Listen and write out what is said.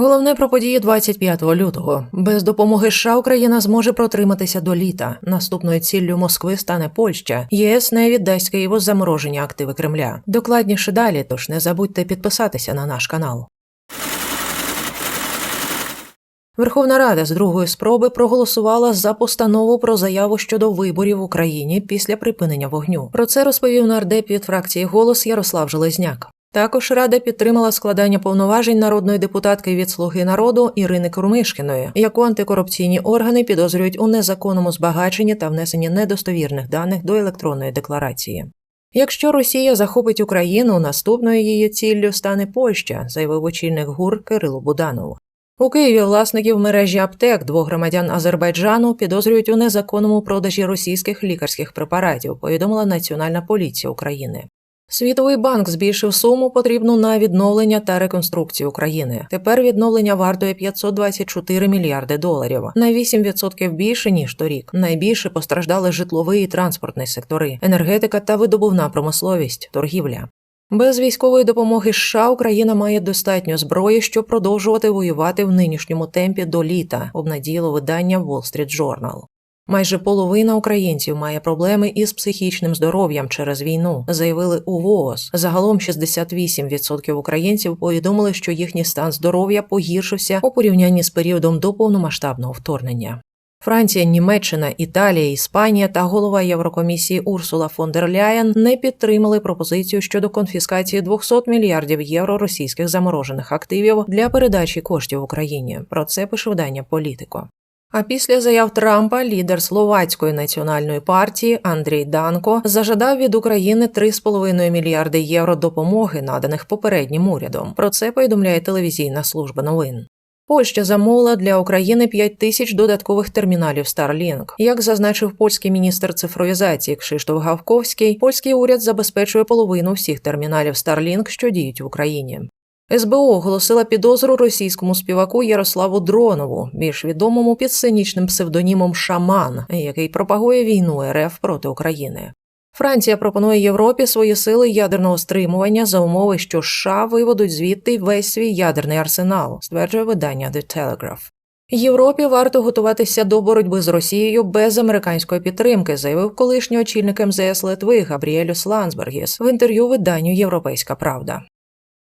Головне про події 25 лютого. Без допомоги США Україна зможе протриматися до літа. Наступною ціллю Москви стане Польща. ЄС не віддасть Києву заморожені активи Кремля. Докладніше далі, тож не забудьте підписатися на наш канал. Верховна Рада з другої спроби проголосувала за постанову про заяву щодо виборів в Україні після припинення вогню. Про це розповів нардеп від фракції Голос Ярослав Железняк. Також Рада підтримала складання повноважень народної депутатки від Слуги народу Ірини Курмишкіної, яку антикорупційні органи підозрюють у незаконному збагаченні та внесенні недостовірних даних до електронної декларації. Якщо Росія захопить Україну, наступною її ціллю стане Польща, заявив очільник ГУР Кирило Буданов. У Києві власників мережі аптек двох громадян Азербайджану підозрюють у незаконному продажі російських лікарських препаратів, повідомила Національна поліція України. Світовий банк збільшив суму потрібну на відновлення та реконструкцію України. Тепер відновлення вартує 524 мільярди доларів, на 8% більше ніж торік. Найбільше постраждали житловий і транспортний сектори, енергетика та видобувна промисловість, торгівля. Без військової допомоги США Україна має достатньо зброї, щоб продовжувати воювати в нинішньому темпі до літа, обнадіяло видання Wall Street Journal. Майже половина українців має проблеми із психічним здоров'ям через війну, заявили у ВООЗ. Загалом 68% українців повідомили, що їхній стан здоров'я погіршився у порівнянні з періодом до повномасштабного вторгнення. Франція, Німеччина, Італія, Іспанія та голова Єврокомісії Урсула фон дер Ляєн не підтримали пропозицію щодо конфіскації 200 мільярдів євро російських заморожених активів для передачі коштів Україні. Про це пише видання Політико. А після заяв Трампа лідер словацької національної партії Андрій Данко зажадав від України 3,5 мільярди євро допомоги, наданих попереднім урядом. Про це повідомляє телевізійна служба новин. Польща замовила для України 5 тисяч додаткових терміналів Starlink. Як зазначив польський міністр цифровізації Кшиштоф Гавковський, польський уряд забезпечує половину всіх терміналів Starlink, що діють в Україні. СБУ оголосила підозру російському співаку Ярославу Дронову, більш відомому під сценічним псевдонімом Шаман, який пропагує війну РФ проти України. Франція пропонує Європі свої сили ядерного стримування за умови, що США виведуть звідти весь свій ядерний арсенал, стверджує видання The Telegraph. Європі варто готуватися до боротьби з Росією без американської підтримки, заявив колишній очільник МЗС Литви Габріелюс Лансбергіс в інтерв'ю виданню Європейська Правда.